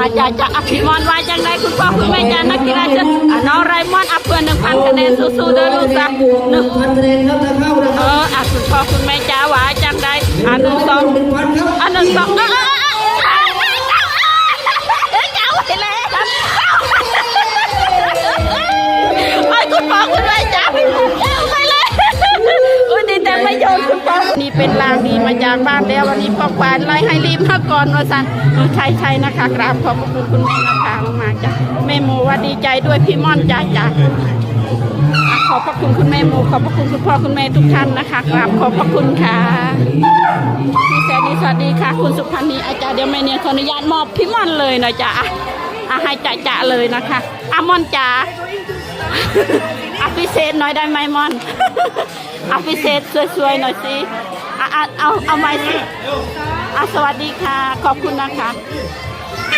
អាចអាចអភិមន្តវាយយ៉ាងដែរគុណបងគុណមេចាណាគិរាជិតអណរៃមន្តអភិនឹងផាន់គ្នាស៊ូស៊ូដល់លោកសានឹងផាន់គ្នានៅទៅអឺអគុណបងគុណមេចាវាយយ៉ាងដែរអនុសងអនុសងអឺ นี่เป็นลางดีมาจากบ้านแล้ววันนี้พ่อควานไล่ให้รีบมาก่อนว่าสั่นใช่ใช่นะคะ กราบขอบพระคุณคุณแม่นะคะมากจ้ะแม่โมว่าดีใจด้วยพี่ม่อนจ้าจ้าขอบพระคุณคุณแม่หมูขอบพระคุณคุณพ่อคุณแม่ทุกท่านนะคะกราบขอบพระคุณค่ะพี่แสนดีสวัสดีค่ะ คุณสุพันธ์นีอาจารย์เดี๋ยวแม่เนี่ยขออนุญาตมอบพี่ม่อนเลยหน่อยจ้ะอะให้จ่าจ่าเลยนะคะอะม่อนจ๋า พิเศษหน่อยได้ไหมมอนอะพิเศษสวยๆหน่อยสิเอาเอาเอาไม้สิอะสวัสดีค่ะ ขอบคุณนะคะ